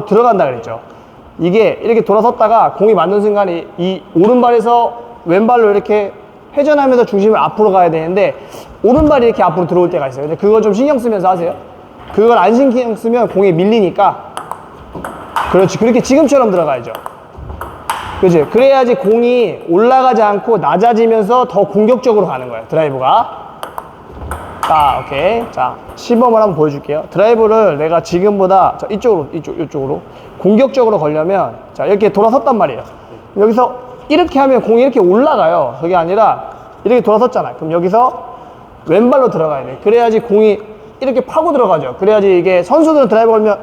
들어간다 그랬죠. 이게 이렇게 돌아섰다가 공이 맞는 순간에 이 오른발에서 왼발로 이렇게 회전하면서 중심을 앞으로 가야 되는데 오른발이 이렇게 앞으로 들어올 때가 있어요. 근데 그거 좀 신경 쓰면서 하세요. 그걸 안 신경 쓰면 공에 밀리니까 그렇지. 그렇게 지금처럼 들어가야죠. 그지? 그래야지 공이 올라가지 않고 낮아지면서 더 공격적으로 가는 거예요. 드라이브가. 자, 오케이. 자, 시범을 한번 보여줄게요. 드라이브를 내가 지금보다 자, 이쪽으로, 이쪽, 이쪽으로 공격적으로 걸려면 자, 이렇게 돌아섰단 말이에요. 여기서 이렇게 하면 공이 이렇게 올라가요. 그게 아니라 이렇게 돌아섰잖아요. 그럼 여기서 왼발로 들어가야 돼. 그래야지 공이 이렇게 파고 들어가죠. 그래야지 이게 선수들은 드라이브 걸면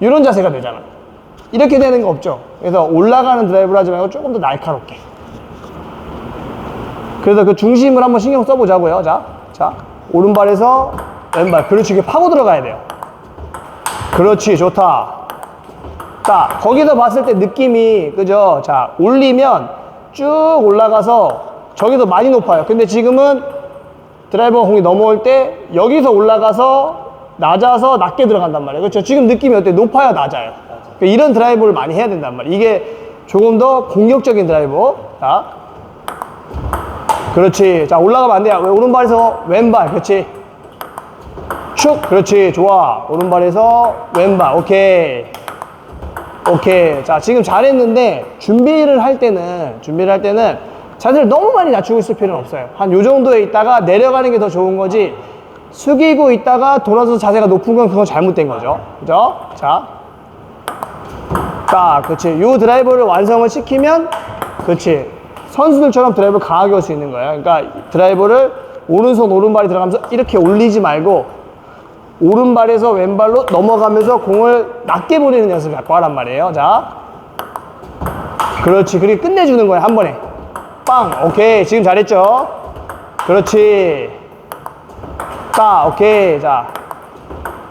이런 자세가 되잖아. 이렇게 되는 거 없죠. 그래서 올라가는 드라이브를 하지 말고 조금 더 날카롭게. 그래서 그 중심을 한번 신경 써보자고요. 자, 자, 오른발에서 왼발. 그렇지, 이게 파고 들어가야 돼요. 그렇지, 좋다. 자, 거기서 봤을 때 느낌이, 그죠? 자, 올리면 쭉 올라가서 저기서 많이 높아요. 근데 지금은 드라이버가 공이 넘어올 때 여기서 올라가서 낮아서 낮게 들어간단 말이에요. 그렇죠? 지금 느낌이 어때요? 높아요, 낮아요? 그러니까 이런 드라이브를 많이 해야 된단 말이에요. 이게 조금 더 공격적인 드라이브. 자, 그렇지. 자, 올라가면 안. 왜? 오른발에서 왼발. 그렇지. 축. 그렇지. 좋아. 오른발에서 왼발. 오케이. 오케이. 자, 지금 잘했는데, 준비를 할 때는, 준비를 할 때는 자세를 너무 많이 낮추고 있을 필요는 없어요. 한 요 정도에 있다가 내려가는 게 더 좋은 거지, 숙이고 있다가 돌아서 자세가 높은 건 그건 잘못된 거죠. 그죠? 자. 자, 그렇지. 요 드라이버를 완성을 시키면, 그렇지. 선수들처럼 드라이브 강하게 할수 있는 거예요. 그러니까 드라이버를 오른손 오른발이 들어가면서 이렇게 올리지 말고 오른발에서 왼발로 넘어가면서 공을 낮게 보내는 연습을 갖고 하란 말이에요. 자. 그렇지. 그리고 끝내주는 거예요. 한 번에. 빵. 오케이. 지금 잘했죠? 그렇지. 딱. 오케이. 자.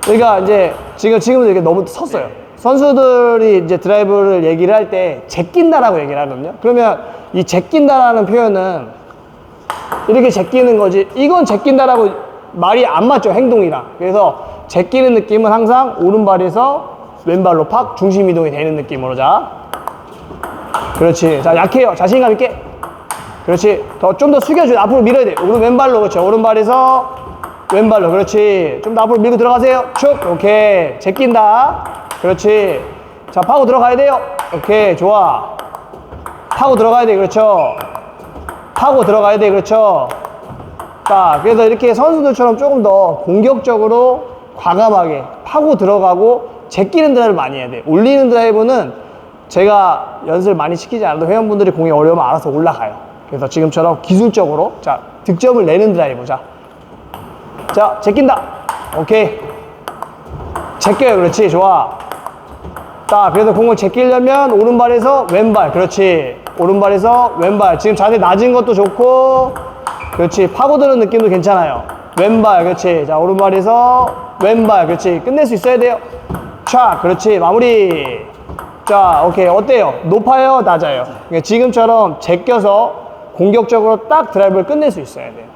그러니까 이제 지금, 지금은 이렇게 너무 섰어요. 선수들이 이제 드라이브를 얘기를 할 때 제낀다라고 얘기를 하거든요. 그러면 이 제낀다라는 표현은 이렇게 제끼는 거지. 이건 제낀다라고 말이 안 맞죠. 행동이랑. 그래서 제끼는 느낌은 항상 오른발에서 왼발로 팍 중심 이동이 되는 느낌으로 자. 그렇지. 자, 약해요. 자신감 있게. 그렇지. 더 좀 더 숙여줘요. 앞으로 밀어야 돼. 오른 왼발로 그렇죠. 오른발에서 왼발로 그렇지. 좀 더 앞으로 밀고 들어가세요. 축. 오케이. 제낀다. 그렇지. 자, 파고 들어가야 돼요. 오케이. 좋아. 파고 들어가야 돼. 그렇죠. 파고 들어가야 돼. 그렇죠. 자, 그래서 이렇게 선수들처럼 조금 더 공격적으로 과감하게 파고 들어가고 제끼는 드라이브를 많이 해야 돼. 올리는 드라이브는 제가 연습을 많이 시키지 않아도 회원분들이 공이 어려우면 알아서 올라가요. 그래서 지금처럼 기술적으로 자, 득점을 내는 드라이브. 자, 자, 제낀다. 오케이. 제껴요. 그렇지. 좋아. 자, 그래서 공을 제끼려면 오른발에서 왼발. 그렇지. 오른발에서 왼발. 지금 자세 낮은 것도 좋고, 그렇지. 파고드는 느낌도 괜찮아요. 왼발. 그렇지. 자, 오른발에서 왼발. 그렇지. 끝낼 수 있어야 돼요. 차. 그렇지. 마무리. 자, 오케이. 어때요? 높아요? 낮아요? 그러니까 지금처럼 제껴서 공격적으로 딱 드라이브를 끝낼 수 있어야 돼요.